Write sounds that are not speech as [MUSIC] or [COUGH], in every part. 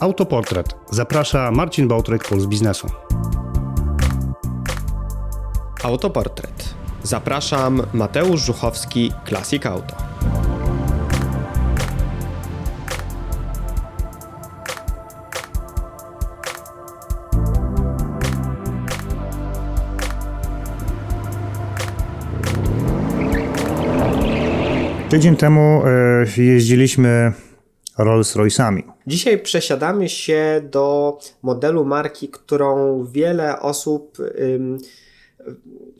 Autoportret. Zaprasza Marcin Bałtryk, Puls Biznesu. Autoportret. Zapraszam Mateusz Żuchowski, Classic Auto. Tydzień temu e, jeździliśmy Rolls-Royce'ami. Dzisiaj przesiadamy się do modelu marki, którą wiele osób,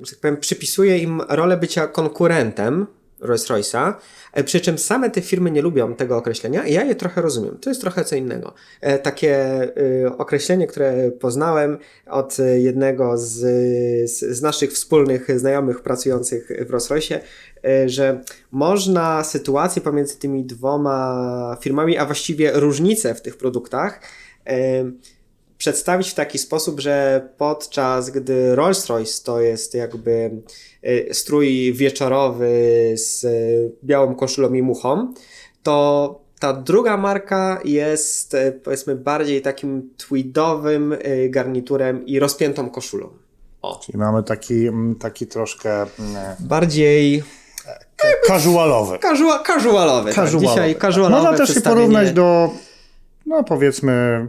że tak powiem, przypisuje im rolę bycia konkurentem Rolls-Royce'a, e, przy czym same te firmy nie lubią tego określenia i ja je trochę rozumiem. To jest trochę co innego. E, takie y, określenie, które poznałem od jednego z, z, naszych wspólnych znajomych pracujących w Rolls-Royce'ie, e, że można sytuację pomiędzy tymi dwoma firmami, a właściwie różnice w tych produktach, e, przedstawić w taki sposób, że podczas gdy Rolls-Royce to jest jakby y, strój wieczorowy z białą koszulą i muchą, to ta druga marka jest powiedzmy bardziej takim tweedowym garniturem i rozpiętą koszulą. O. Czyli mamy taki, mm, taki troszkę mm, Bardziej casualowy. casual, casualowy. Tak. Dzisiaj casualowe Można też się porównać do, no powiedzmy,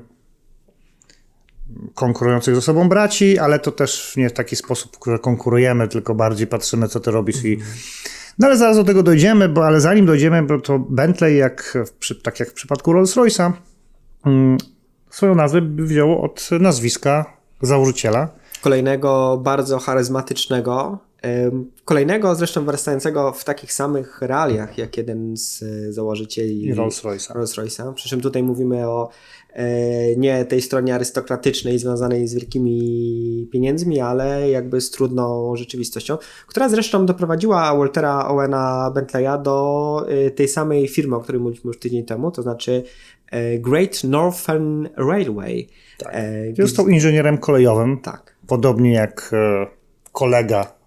konkurujących ze sobą braci, ale to też nie w taki sposób, że konkurujemy, tylko bardziej patrzymy, co ty robisz i no ale zaraz do tego dojdziemy, bo ale zanim dojdziemy, bo to Bentley, jak tak jak w przypadku Rolls-Royce'a, mm, swoją nazwę wzięło od nazwiska założyciela. kolejnego bardzo charyzmatycznego, kolejnego zresztą wyrastającego w takich samych realiach jak jeden z y, założycieli Rolls-Royce'a. Rolls-Royce'a. Przy czym tutaj mówimy o e, nie tej stronie arystokratycznej związanej z wielkimi pieniędzmi, ale jakby z trudną rzeczywistością, która zresztą doprowadziła Waltera Owena Bentleya do e, tej samej firmy, o której mówiliśmy już tydzień temu, to znaczy e, Great Northern Railway. Tak. E, Został inżynierem kolejowym, tak. podobnie jak e, kolega e,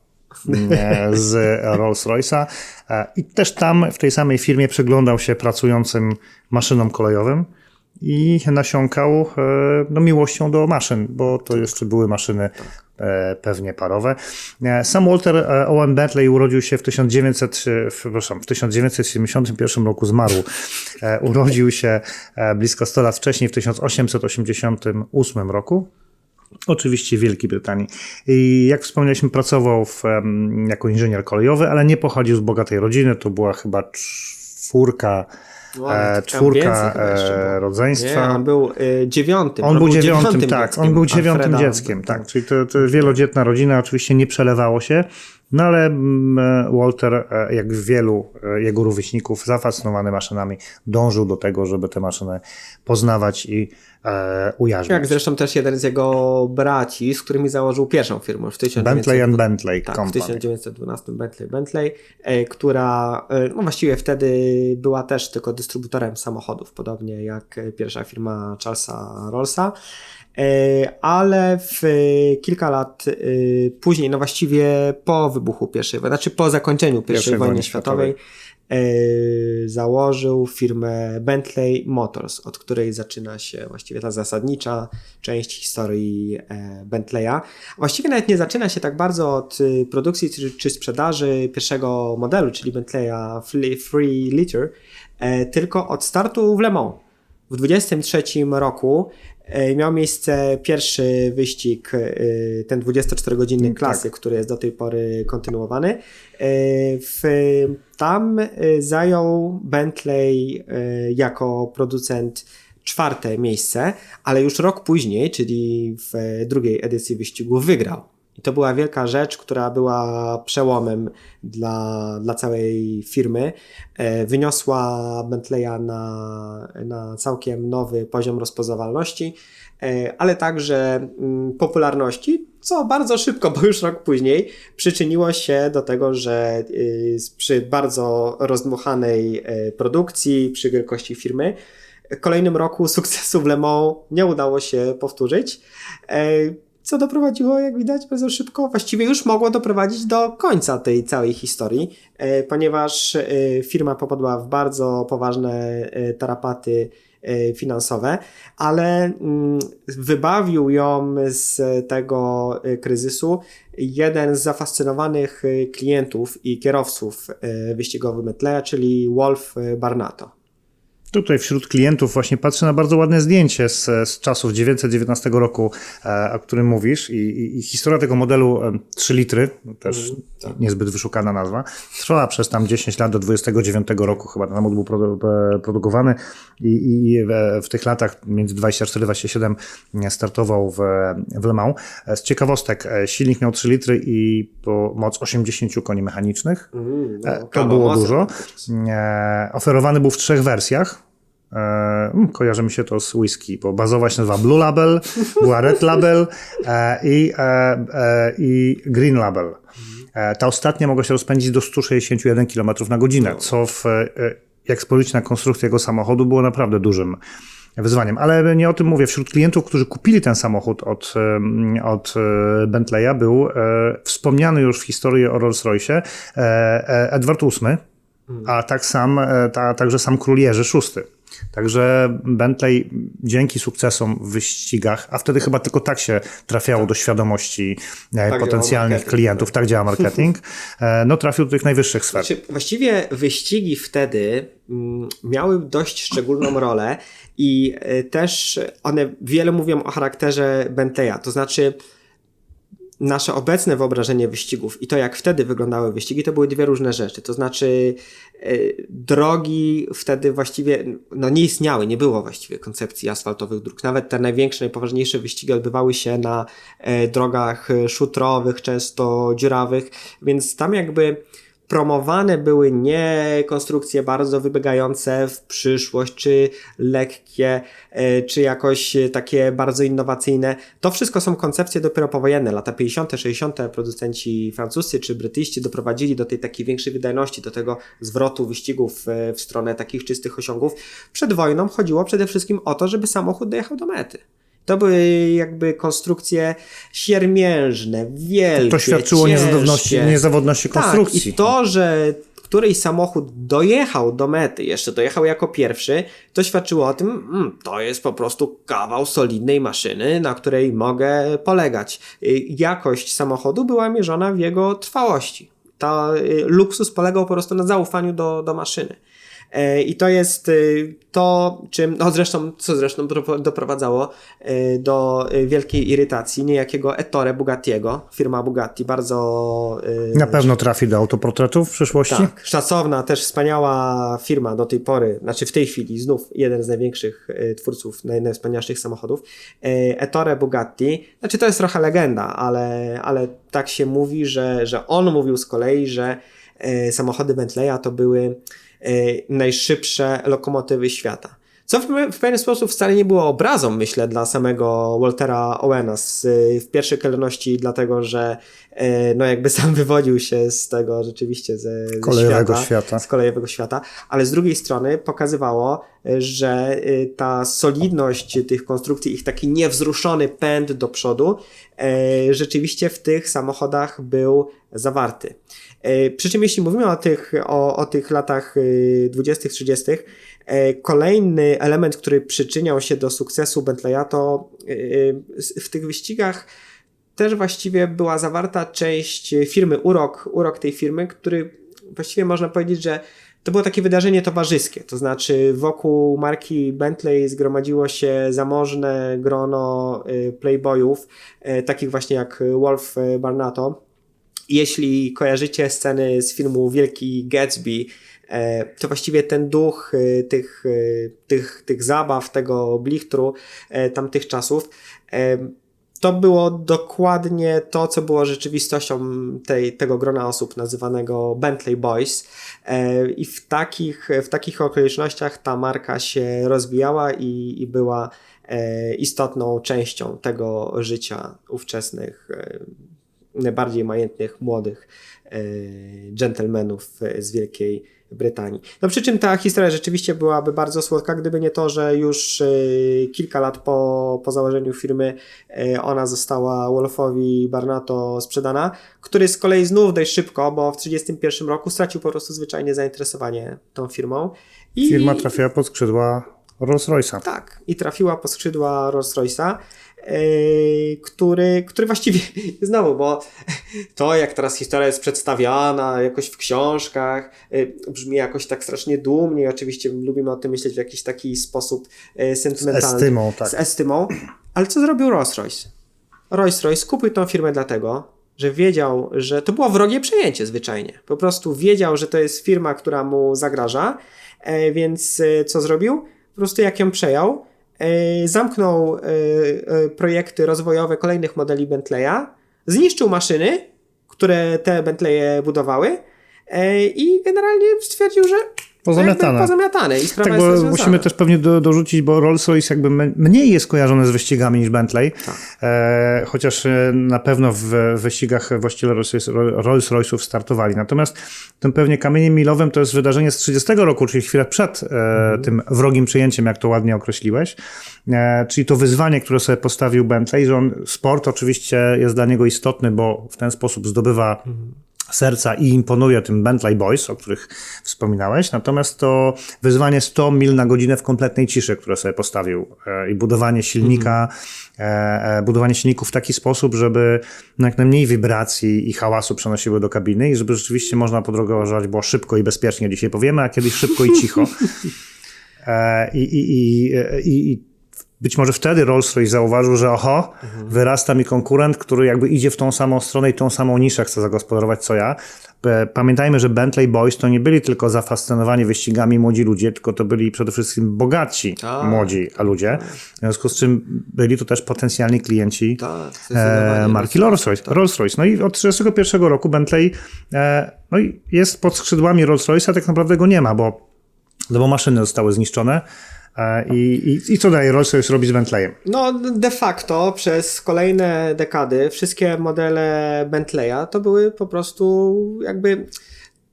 z Rolls-Royce'a. E, I też tam, w tej samej firmie, przyglądał się pracującym maszynom kolejowym i nasiąkał e, no, miłością do maszyn, bo to jeszcze były maszyny e, pewnie parowe. Sam Walter Owen Bentley urodził się w 1900, e, w- przepraszam, w 1971 roku zmarł. Urodził się blisko 100 lat wcześniej, w 1888 roku. Oczywiście w Wielkiej Brytanii. I jak wspomnieliśmy, pracował w, jako inżynier kolejowy, ale nie pochodził z bogatej rodziny. To była chyba czwórka, e, czwórka e, rodzeństwa. Nie, on był y, dziewiątym. On był dziewiątym, dziewiątym tak. dzieckiem On był dziewiątym Alfreda. dzieckiem, tak. Czyli to, to wielodzietna rodzina oczywiście nie przelewało się, no ale mm, Walter, e, jak wielu e, jego rówieśników, zafascynowany maszynami, dążył do tego, żeby te maszyny poznawać i e, ujarzmiać. Jak zresztą też jeden z jego braci, z którymi założył pierwszą firmę w 1900... Bentley and Bentley Tak, w Company. 1912 Bentley Bentley, e, która e, no właściwie wtedy była też tylko dystrybutorem samochodów, podobnie jak e, pierwsza firma Charlesa Rollsa. E, Ale w e, kilka lat e, później, no właściwie po wybuchu pierwszej wojny, znaczy po zakończeniu pierwszej wojny światowej, e, założył firmę Bentley Motors, od której zaczyna się właściwie ta zasadnicza część historii Bentleya. Właściwie nawet nie zaczyna się tak bardzo od produkcji czy, czy sprzedaży pierwszego modelu, czyli Bentleya Free, Liter, tylko od startu w Le Mans. W 23 roku e, miał miejsce pierwszy wyścig, e, ten 24-godzinny klasyk, który jest do tej pory kontynuowany. E, W, tam zajął Bentley jako producent czwarte miejsce, ale już rok później, czyli w drugiej edycji wyścigu, wygrał. I to była wielka rzecz, która była przełomem dla, dla całej firmy. E, Wyniosła Bentleya na, na całkiem nowy poziom rozpoznawalności, e, ale także mm, popularności, co bardzo szybko, bo już rok później przyczyniło się do tego, że y, przy bardzo rozdmuchanej e, produkcji, przy wielkości firmy, w kolejnym roku sukcesu w Le Mans nie udało się powtórzyć. Co doprowadziło, jak widać, bardzo szybko, właściwie już mogło doprowadzić do końca tej całej historii, e, ponieważ e, firma popadła w bardzo poważne e, tarapaty finansowe, ale mm, wybawił ją z tego kryzysu jeden z zafascynowanych klientów i kierowców wyścigowych Metleya, czyli Wolf Barnato. Tutaj wśród klientów właśnie patrzę na bardzo ładne zdjęcie z, z czasów 919 roku, e, o którym mówisz i, i, i historia tego modelu 3 e, litry, no też mm, tak. niezbyt wyszukana nazwa, trwała przez tam 10 lat do 29 roku chyba ten model był e, produkowany i, i w, tych latach między 24-27 startował w, w Le Mans. Z ciekawostek silnik miał 3 litry i moc 80 koni mechanicznych. Mm, no, to było dużo. Oferowany był w trzech wersjach. E, mm, kojarzy mi się to z whisky, bo bazowa się nazywa Blue Label, była Red Label e, i, e, i Green Label. Ta ostatnia mogła się rozpędzić do 161 km na godzinę, co w, jak spojrzeć na konstrukcję jego samochodu było naprawdę dużym wyzwaniem. Ale nie o tym mówię. Wśród klientów, którzy kupili ten samochód od, od Bentleya był wspomniany już w historii o Rolls-Royce Edward VIII, a tak sam, ta, także sam król Jerzy VI. Także Bentley dzięki sukcesom w wyścigach, a wtedy chyba tylko tak się trafiało tak. do świadomości e, tak potencjalnych klientów, tak działa marketing, e, no trafił do tych najwyższych sfer. Znaczy, właściwie wyścigi wtedy mm, miały dość szczególną rolę i e, też one wiele mówią o charakterze Bentleya, to znaczy nasze obecne wyobrażenie wyścigów i to, jak wtedy wyglądały wyścigi, to były dwie różne rzeczy. To znaczy, e, drogi wtedy właściwie no, nie istniały, nie było właściwie koncepcji asfaltowych dróg. Nawet te największe, najpoważniejsze wyścigi odbywały się na e, drogach szutrowych, często dziurawych, więc tam jakby promowane były nie konstrukcje bardzo wybiegające w przyszłość, czy lekkie, e, czy jakoś takie bardzo innowacyjne. To wszystko są koncepcje dopiero powojenne. Lata 50., 60. producenci francuscy czy brytyjscy doprowadzili do tej takiej większej wydajności, do tego zwrotu wyścigów e, w stronę takich czystych osiągów. Przed wojną chodziło przede wszystkim o to, żeby samochód dojechał do mety. To były jakby konstrukcje siermiężne, wielkie, To świadczyło niezawodności, niezawodności konstrukcji. Tak, i to, że któryś samochód dojechał do mety, jeszcze dojechał jako pierwszy, to świadczyło o tym, mm, to jest po prostu kawał solidnej maszyny, na której mogę polegać. Y, jakość samochodu była mierzona w jego trwałości. Ta y, luksus polegał po prostu na zaufaniu do, do maszyny. E, I to jest y, to, czym, no zresztą, co zresztą doprowadzało y, do y, wielkiej irytacji niejakiego Ettore Bugattiego. Firma Bugatti bardzo... Na pewno trafi do autoportretów w przyszłości? Tak, szacowna, też wspaniała firma do tej pory, znaczy w tej chwili znów jeden z największych twórców najwspanialszych samochodów. Ettore Bugatti, znaczy to jest trochę legenda, ale, ale tak się mówi, że, że on mówił z kolei, że samochody Bentleya to były E, najszybsze lokomotywy świata. Co w, w, pewien sposób wcale nie było obrazą, myślę, dla samego Waltera Owena z, w pierwszej kolejności, dlatego że no jakby [LAUGHS] sam wywodził się z tego rzeczywiście ze, ze kolejowego świata, świata, z kolejowego świata, ale z drugiej strony pokazywało, że e, ta solidność tych konstrukcji, ich taki niewzruszony pęd do przodu rzeczywiście w tych samochodach był zawarty. E, przy czym jeśli mówimy o tych, o, o tych latach 20., e, 30., e, kolejny element, który przyczyniał się do sukcesu Bentleya, to w tych wyścigach też właściwie była zawarta część firmy Urok, urok tej firmy, który właściwie można powiedzieć, że to było takie wydarzenie towarzyskie, to znaczy wokół marki Bentley zgromadziło się zamożne grono playboyów, takich właśnie jak Wolf Barnato, jeśli kojarzycie sceny z filmu Wielki Gatsby, e, to właściwie ten duch e, tych, e, tych, tych zabaw, tego blichtru tamtych czasów, to było dokładnie to, co było rzeczywistością tej, tego grona osób nazywanego Bentley Boys. I w takich, w takich okolicznościach ta marka się rozwijała i, i była istotną częścią tego życia ówczesnych najbardziej majętnych, młodych e, dżentelmenów z Wielkiej Brytanii. No przy czym ta historia rzeczywiście byłaby bardzo słodka, gdyby nie to, że już y, kilka lat po, po założeniu firmy y, ona została Wolfowi Barnato sprzedana, który z kolei znów dość szybko, bo w 1931 roku stracił po prostu zwyczajnie zainteresowanie tą firmą. I... Firma trafiła pod skrzydła Rolls-Royce'a. Tak, i trafiła po skrzydła Rolls-Royce'a, który, który właściwie, [LAUGHS] znowu, bo [LAUGHS] to jak teraz historia jest przedstawiana jakoś w książkach, yy, brzmi jakoś tak strasznie dumnie, oczywiście lubimy o tym myśleć w jakiś taki sposób yy, sentymentalny. Z estymą, tak. Z estymą, ale co zrobił Rolls-Royce? Rolls-Royce kupił tą firmę dlatego, że wiedział, że to było wrogie przejęcie zwyczajnie. Po prostu wiedział, że to jest firma, która mu zagraża, więc co zrobił? Po prostu jak ją przejął, zamknął projekty rozwojowe kolejnych modeli Bentleya, zniszczył maszyny, które te Bentleye budowały i generalnie stwierdził, że Pozamiatane. Pozamiatane i sprawa tak, jest bo musimy też pewnie do, dorzucić, bo Rolls-Royce jakby mniej jest kojarzony z wyścigami niż Bentley, tak. e, chociaż e, na pewno w wyścigach właściciele Rolls-Royce'ów startowali. Natomiast tym pewnie kamieniem milowym to jest wydarzenie z 30 roku, czyli chwilę przed e, mhm. tym wrogim przejęciem, jak to ładnie określiłeś, e, czyli to wyzwanie, które sobie postawił Bentley, że on, sport oczywiście jest dla niego istotny, bo w ten sposób zdobywa mhm serca i imponuje tym Bentley Boys, o których wspominałeś. Natomiast to wyzwanie 100 mil na godzinę w kompletnej ciszy, które sobie postawił e, i budowanie silnika, mm. budowanie silników w taki sposób, żeby jak najmniej wibracji i hałasu przenosiły do kabiny i żeby rzeczywiście można podróżować było szybko i bezpiecznie. Dzisiaj powiemy, a kiedyś szybko i cicho. [LAUGHS] I, i, i, i być może wtedy Rolls-Royce zauważył, że oho, mhm. wyrasta mi konkurent, który jakby idzie w tą samą stronę i tą samą niszę chce zagospodarować co ja. Pamiętajmy, że Bentley Boys to nie byli tylko zafascynowani wyścigami młodzi ludzie, tylko to byli przede wszystkim bogaci tak. młodzi ludzie. W związku z czym byli to też potencjalni klienci tak, e, marki Rolls-Royce. Tak. Rolls-Royce. No i od 1931 roku Bentley e, no i jest pod skrzydłami Rolls-Royce'a, tak naprawdę go nie ma, bo, no bo maszyny zostały zniszczone. E, I, i, I co dalej Rolls-Royce robi z Bentleyem? No de facto przez kolejne dekady wszystkie modele Bentleya to były po prostu jakby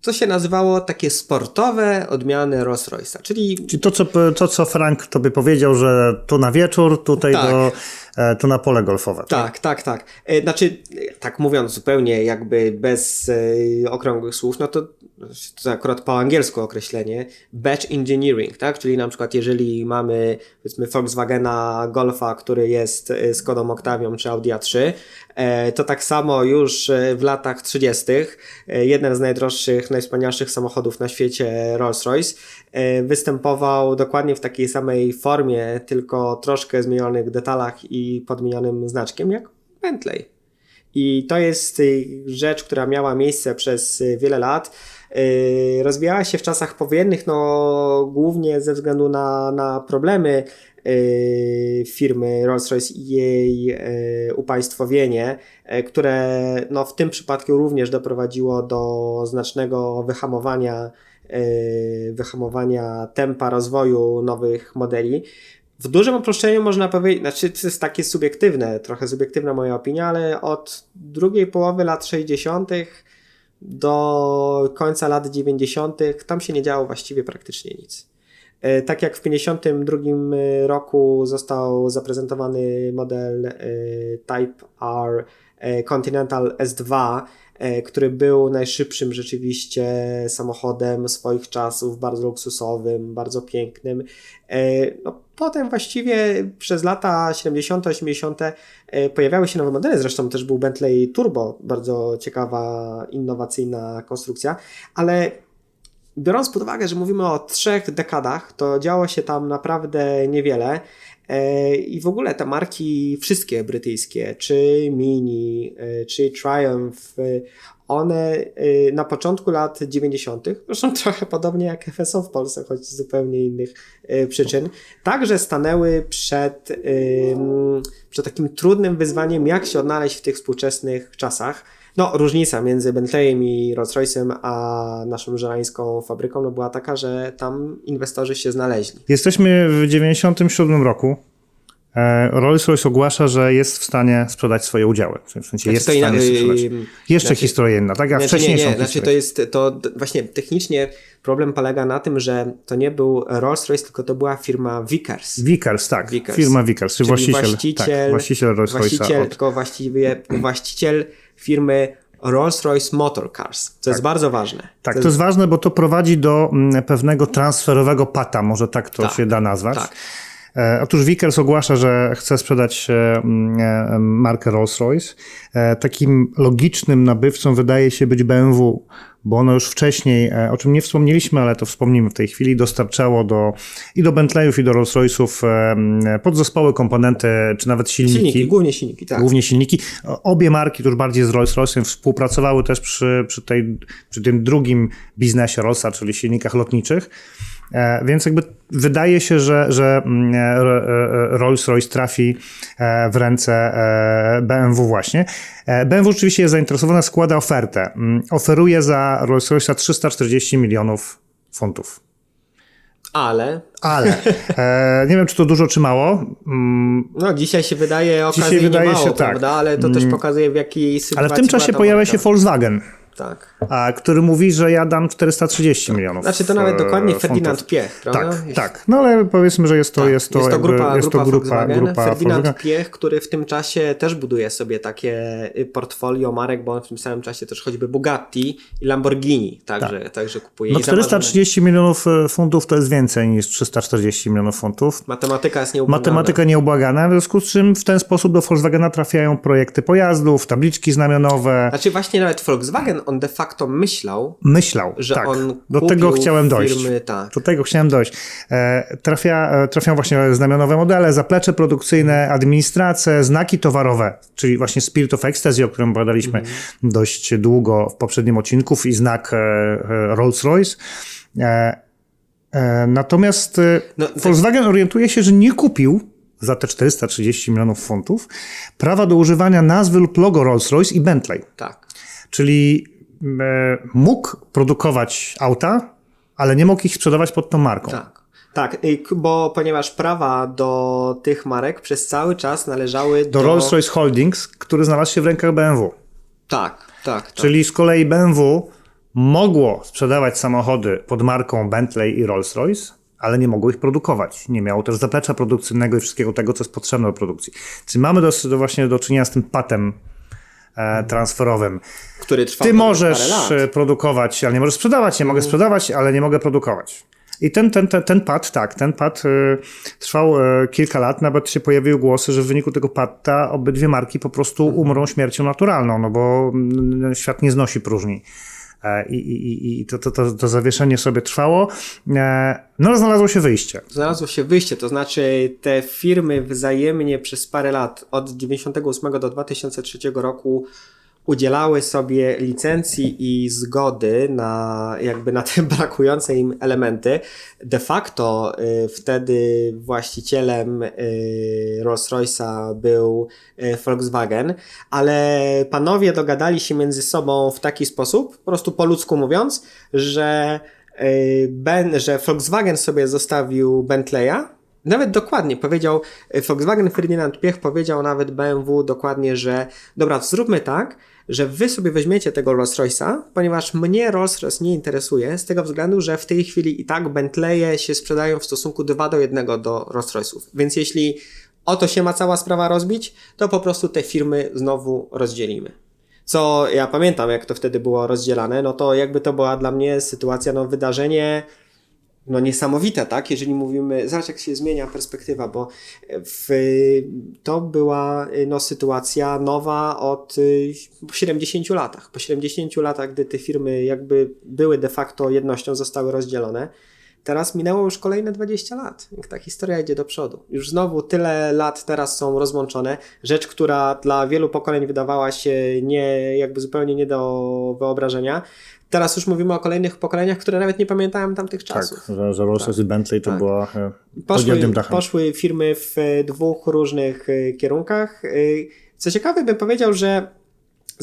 co się nazywało takie sportowe odmiany Rolls-Royce'a, czyli... Czyli to co, to, co Frank tobie powiedział, że tu na wieczór, tutaj tak. do E, to na pole golfowe. Tak, tak, tak. tak. Znaczy, tak mówiąc zupełnie jakby bez e, okrągłych słów, no to to akurat po angielsku określenie, batch engineering, tak? Czyli na przykład jeżeli mamy powiedzmy Volkswagena Golfa, który jest z kodą Octavią czy Audi A3, to tak samo już w latach 30. jeden z najdroższych, najwspanialszych samochodów na świecie, Rolls-Royce, występował dokładnie w takiej samej formie, tylko troszkę zmienionych detalach i podmienionym znaczkiem jak Bentley. I to jest y, rzecz, która miała miejsce przez y, wiele lat. Y, rozwijała się w czasach powojennych, no głównie ze względu na, na problemy firmy Rolls-Royce i jej upaństwowienie, które no, w tym przypadku również doprowadziło do znacznego wyhamowania wyhamowania tempa rozwoju nowych modeli. W dużym uproszczeniu można powiedzieć, znaczy to jest takie subiektywne, trochę subiektywna moja opinia, ale od drugiej połowy lat 60. do końca lat 90. tam się nie działo właściwie praktycznie nic. E, tak jak w 1952 roku został zaprezentowany model e, Type R e, Continental S2, E, który był najszybszym rzeczywiście samochodem swoich czasów, bardzo luksusowym, bardzo pięknym. E, no, potem właściwie przez lata 70., 80. E, pojawiały się nowe modele, zresztą też był Bentley Turbo, bardzo ciekawa, innowacyjna konstrukcja, ale biorąc pod uwagę, że mówimy o trzech dekadach, to działo się tam naprawdę niewiele. I w ogóle te marki, wszystkie brytyjskie, czy Mini, e, czy Triumph, e, one e, na początku lat 90., [LAUGHS] zresztą trochę podobnie jak FSO w Polsce, choć z zupełnie innych przyczyn, także stanęły przed, przed takim trudnym wyzwaniem, jak się odnaleźć w tych współczesnych czasach. No, różnica między Bentleyem i Rolls-Royce'em a naszą żerańską fabryką no, była taka, że tam inwestorzy się znaleźli. Jesteśmy w 97 roku. e, Rolls-Royce ogłasza, że jest w stanie sprzedać swoje udziały. W sensie Znaczy jest to w stanie sprzedać. Jeszcze znaczy- historia inna, tak? A Znaczy, wcześniej nie, nie, znaczy to jest, to właśnie technicznie problem polega na tym, że to nie był Rolls-Royce, tylko to była firma Vickers. Vickers, tak. Vickers. Firma Vickers, czyli Czyli właściciel, właściciel, tak, właściciel Rolls-Royce'a. właściciel, Od... tylko właściwie właściciel firmy Rolls-Royce Motor Cars, co jest bardzo ważne. Tak, to jest ważne, bo to prowadzi do mm, pewnego transferowego pata, może tak to Tak, się da nazwać. tak. E, Otóż Vickers ogłasza, że chce sprzedać e, mm, e, markę Rolls-Royce. Takim logicznym nabywcą wydaje się być BMW, bo ono już wcześniej, e, o czym nie wspomnieliśmy, ale to wspomnimy w tej chwili, dostarczało do, i do Bentleyów, i do Rolls-Royce'ów e, podzespoły, komponenty, czy nawet silniki. Silniki, głównie silniki, tak. Głównie silniki. Obie marki, to już bardziej z Rolls-Royce'em, współpracowały też przy, przy, tej, przy tym drugim biznesie Rollsa, czyli silnikach lotniczych. E, Więc jakby wydaje się, że, że mm, e, e, Rolls-Royce trafi w ręce BMW właśnie. BMW oczywiście jest zainteresowana, składa ofertę. Mm, Oferuje za Rolls-Royce'a 340 milionów funtów. Ale Ale e, nie wiem, czy to dużo, czy mało. Mm, no, dzisiaj się wydaje okazyjnie wydaje mało, się tak. prawda? Ale to też pokazuje w jakiej sytuacji Ale w tym czasie pojawia się Volkswagen. Tak. a, który mówi, że ja dam 430 milionów. Znaczy to nawet e, dokładnie funtów. Ferdynand Piech, prawda? Tak, Jest- tak. No ale powiedzmy, że jest to, Tak, jest to, jest to jakby, grupa, jest to grupa, grupa, Ferdynand Volkswagen. Piech, który w tym czasie też buduje sobie takie y, portfolio marek, bo on w tym samym czasie też choćby Bugatti i Lamborghini także, także kupuje. No I zamarzone- 430 milionów e, funtów to jest więcej niż 340 milionów funtów. Matematyka jest nieubłagana. Matematyka nieubłagana, w związku z czym w ten sposób do Volkswagena trafiają projekty pojazdów, tabliczki znamionowe. Znaczy właśnie nawet Volkswagen, on de facto myślał, Myślał, że tak. on Do tego chciałem dojść. firmy, tak. Do tego chciałem dojść. E, trafia, e, trafią właśnie znamionowe modele, zaplecze produkcyjne, administracje, znaki towarowe, czyli właśnie Spirit of Ecstasy, o którym opowiadaliśmy Mhm. dość długo w poprzednim odcinku i znak e, Rolls-Royce. Natomiast No, tak- Volkswagen orientuje się, że nie kupił za te 430 milionów funtów prawa do używania nazwy lub logo Rolls-Royce i Bentley. Tak. Czyli mógł produkować auta, ale nie mógł ich sprzedawać pod tą marką. Tak. Tak, bo ponieważ prawa do tych marek przez cały czas należały do... Do Rolls-Royce Holdings, który znalazł się w rękach BMW. Tak, tak. tak. Czyli z kolei BMW mogło sprzedawać samochody pod marką Bentley i Rolls-Royce, ale nie mogło ich produkować. Nie miało też zaplecza produkcyjnego i wszystkiego tego, co jest potrzebne do produkcji. Czyli mamy do, do właśnie do czynienia z tym patem e, transferowym. który trwał Ty możesz e, produkować, ale nie możesz sprzedawać. Nie mogę sprzedawać, ale nie mogę produkować. I ten, ten, ten, ten pad, tak, ten pad e, trwał e, kilka lat, nawet się pojawiły głosy, że w wyniku tego padta obydwie marki po prostu umrą śmiercią naturalną, no bo mm, świat nie znosi próżni. E, I, i, i- to, to, to, to zawieszenie sobie trwało. E, No ale znalazło się wyjście. Znalazło się wyjście, to znaczy te firmy wzajemnie przez parę lat, od 98 do 2003 roku, udzielały sobie licencji i zgody na jakby na te [LAUGHS] brakujące im elementy. De facto y, wtedy właścicielem y, Rolls-Royce'a był y, Volkswagen, ale panowie dogadali się między sobą w taki sposób, po prostu po ludzku mówiąc, że ben, że Volkswagen sobie zostawił Bentleya, nawet dokładnie powiedział, y, Volkswagen Ferdynand Piech powiedział nawet BMW dokładnie, że dobra, zróbmy tak, że wy sobie weźmiecie tego Rolls-Royce'a, ponieważ mnie Rolls-Royce nie interesuje, z tego względu, że w tej chwili i tak Bentleye się sprzedają w stosunku 2 do 1 do Rolls-Royce'ów. Więc jeśli o to się ma cała sprawa rozbić, to po prostu te firmy znowu rozdzielimy. Co ja pamiętam, jak to wtedy było rozdzielane, no to jakby to była dla mnie sytuacja, no wydarzenie no niesamowite, tak? Jeżeli mówimy, zobacz jak się zmienia perspektywa, bo w, to była no, sytuacja nowa od y, po 70 latach. Po 70 latach, gdy te firmy jakby były de facto jednością, zostały rozdzielone. Teraz minęło już kolejne 20 lat, jak ta historia idzie do przodu. Już znowu tyle lat teraz są rozłączone. Rzecz, która dla wielu pokoleń wydawała się nie, jakby zupełnie nie do wyobrażenia. Teraz już mówimy o kolejnych pokoleniach, które nawet nie pamiętają tamtych czasów. Tak, że, że Rolls-Royce i Bentley to Tak. była e, Poszły, firmy w e, dwóch różnych e, kierunkach. Co ciekawe, bym powiedział, że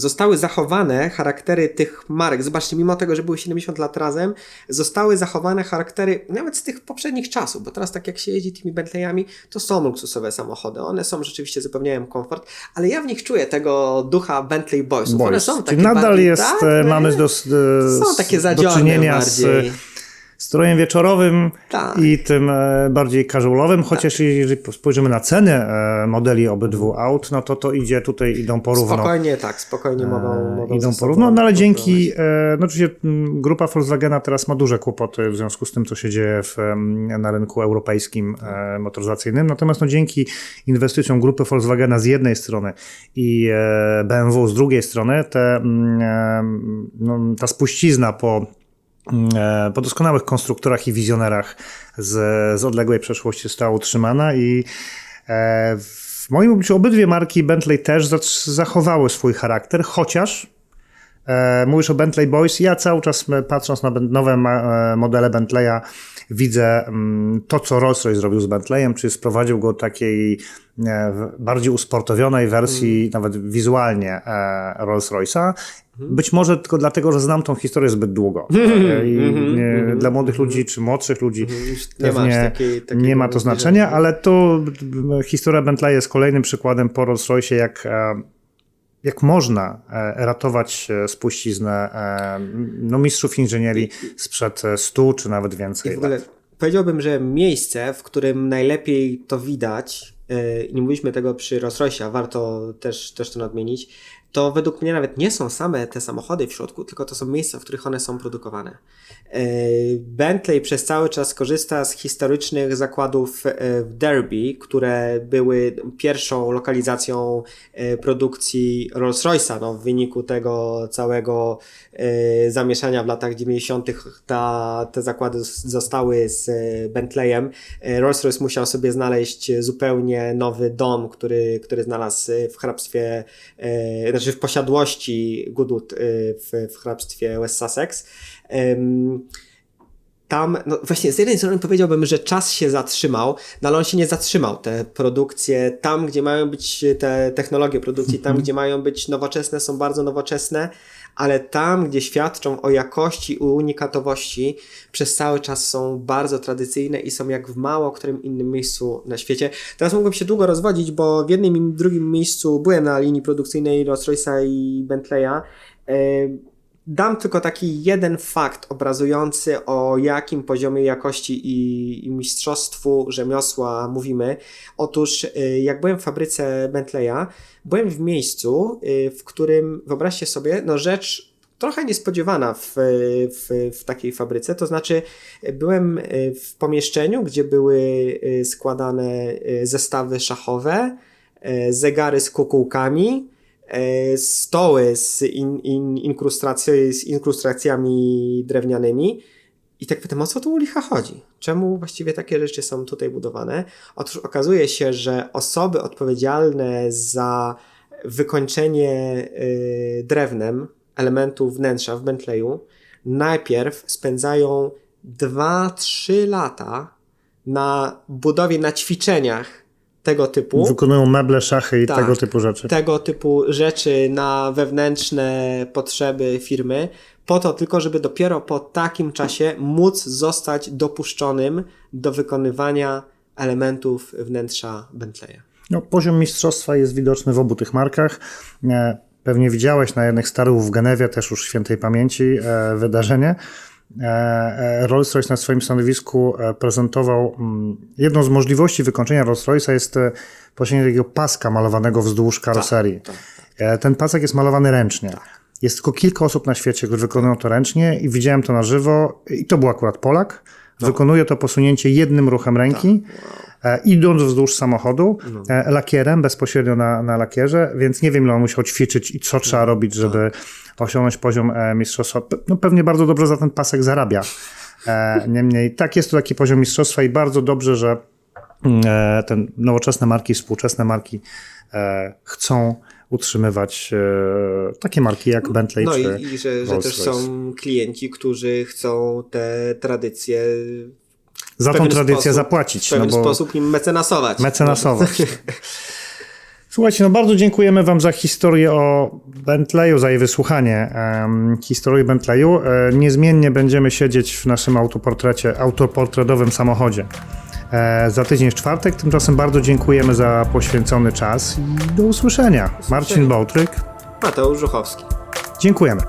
zostały zachowane charaktery tych marek. Zobaczcie, mimo tego, że były 70 lat razem, zostały zachowane charaktery nawet z tych poprzednich czasów, bo teraz tak jak się jeździ tymi Bentleyami, to są luksusowe samochody. One są rzeczywiście, zapewniają komfort, ale ja w nich czuję tego ducha Bentley Boysów. One Boys. są takie Czyli nadal bardziej, jest, tak, e, nie? mamy do, e, takie s- do zadziorne czynienia z bardziej. Strojem wieczorowym Tak. i tym e, bardziej casualowym, chociaż jeżeli spojrzymy na ceny e, modeli obydwu aut, no to to idzie, tutaj idą porówno. Spokojnie, tak, spokojnie mogą, mogą Idą porówno, no ale dzięki, e, no oczywiście grupa Volkswagena teraz ma duże kłopoty w związku z tym, co się dzieje w, na rynku europejskim e, motoryzacyjnym, natomiast no dzięki inwestycjom grupy Volkswagena z jednej strony i e, BMW z drugiej strony, te, e, no, ta spuścizna po e, po doskonałych konstruktorach i wizjonerach z, z odległej przeszłości została utrzymana i e, w moim odczuciu obydwie marki Bentley też zac- zachowały swój charakter, chociaż e, mówisz o Bentley Boys, ja cały czas e, patrząc na nowe e, modele Bentleya widzę mm, to, co Rolls-Royce zrobił z Bentleyem, czyli sprowadził go do takiej e, bardziej usportowionej wersji, nawet wizualnie e, Rolls-Royce'a. Być może tylko dlatego, że znam tą historię zbyt długo. [LAUGHS] E, I nie, dla młodych ludzi czy młodszych ludzi nie takiej- nie ma to znaczenia, ale to historia Bentley jest kolejnym przykładem po Rolls-Royce, jak, e, jak można e, ratować e, spuściznę e, no, mistrzów inżynierii sprzed e, 100 czy nawet I więcej w ogóle lat. powiedziałbym, że miejsce, w którym najlepiej to widać, i nie mówiliśmy tego przy Rolls-Royce, a warto też, też to nadmienić, to według mnie nawet nie są same te samochody w środku, tylko to są miejsca, w których one są produkowane. Yy, Bentley przez cały czas korzysta z historycznych zakładów yy, w Derby, które były pierwszą lokalizacją yy, produkcji Rolls-Royce'a. No, w wyniku tego całego zamieszania w latach 90. Ta, te zakłady zostały z Bentleyem. Rolls-Royce musiał sobie znaleźć zupełnie nowy dom, który, który znalazł w hrabstwie, znaczy w posiadłości Goodwood yy, w, w hrabstwie West Sussex. Tam, no właśnie, z jednej strony powiedziałbym, że czas się zatrzymał, no ale on się nie zatrzymał. Te produkcje, tam gdzie mają być te technologie produkcji, tam gdzie mają być nowoczesne, są bardzo nowoczesne, ale tam, gdzie świadczą o jakości i unikatowości, przez cały czas są bardzo tradycyjne i są jak w mało którym innym miejscu na świecie. Teraz mógłbym się długo rozwodzić, bo w jednym i drugim miejscu byłem na linii produkcyjnej Rolls-Royce'a i Bentleya. Dam tylko taki jeden fakt obrazujący o jakim poziomie jakości i, i mistrzostwu rzemiosła mówimy. Otóż, y, jak byłem w fabryce Bentleya, byłem w miejscu, y, w którym, wyobraźcie sobie, no rzecz trochę niespodziewana w, w, w takiej fabryce. To znaczy, byłem y, w pomieszczeniu, gdzie były składane zestawy szachowe, zegary z kukułkami, stoły z, in, in, z inkrustacjami drewnianymi. I tak pytam, o co tu u licha chodzi? Czemu właściwie takie rzeczy są tutaj budowane? Otóż okazuje się, że osoby odpowiedzialne za wykończenie y, drewnem elementów wnętrza w Bentleyu najpierw spędzają 2-3 lata na budowie, na ćwiczeniach tego typu Wykonują meble, szachy i Tak. tego typu rzeczy. tego typu rzeczy na wewnętrzne potrzeby firmy, po to tylko, żeby dopiero po takim czasie móc zostać dopuszczonym do wykonywania elementów wnętrza Bentleya. No, poziom mistrzostwa jest widoczny w obu tych markach. E, Pewnie widziałeś na jednych starów w Genewie, też już świętej pamięci, e, wydarzenie. E, e, Rolls-Royce na swoim stanowisku e, prezentował mm, jedną z możliwości wykończenia Rolls-Royce'a jest posiadanie takiego paska malowanego wzdłuż karoserii. tak, E, Ten pasek jest malowany ręcznie. Jest tylko kilka osób na świecie, które wykonują to ręcznie i widziałem to na żywo i to był akurat Polak. Wykonuje to posunięcie jednym ruchem ręki, e, idąc wzdłuż samochodu, e, lakierem, bezpośrednio na, na lakierze, więc nie wiem, ile on musiał ćwiczyć i co trzeba robić, żeby osiągnąć poziom e, mistrzostwa. No pewnie bardzo dobrze za ten pasek zarabia. E, Niemniej tak jest to taki poziom mistrzostwa i bardzo dobrze, że mm, e, te nowoczesne marki, współczesne marki chcą utrzymywać takie marki jak Bentley No czy i, i że, że też są klienci, którzy chcą te tradycje za tą tradycję sposób- zapłacić. w pewien no bo sposób im mecenasować. mecenasować. [LAUGHS] Słuchajcie, no bardzo dziękujemy Wam za historię o Bentleyu, za jej wysłuchanie em, historii Bentleyu. E, niezmiennie będziemy siedzieć w naszym autoportrecie, autoportretowym samochodzie. E, za tydzień w czwartek. Tymczasem bardzo dziękujemy za poświęcony czas i do usłyszenia. Marcin Bałtryk. Mateusz Żuchowski. Dziękujemy.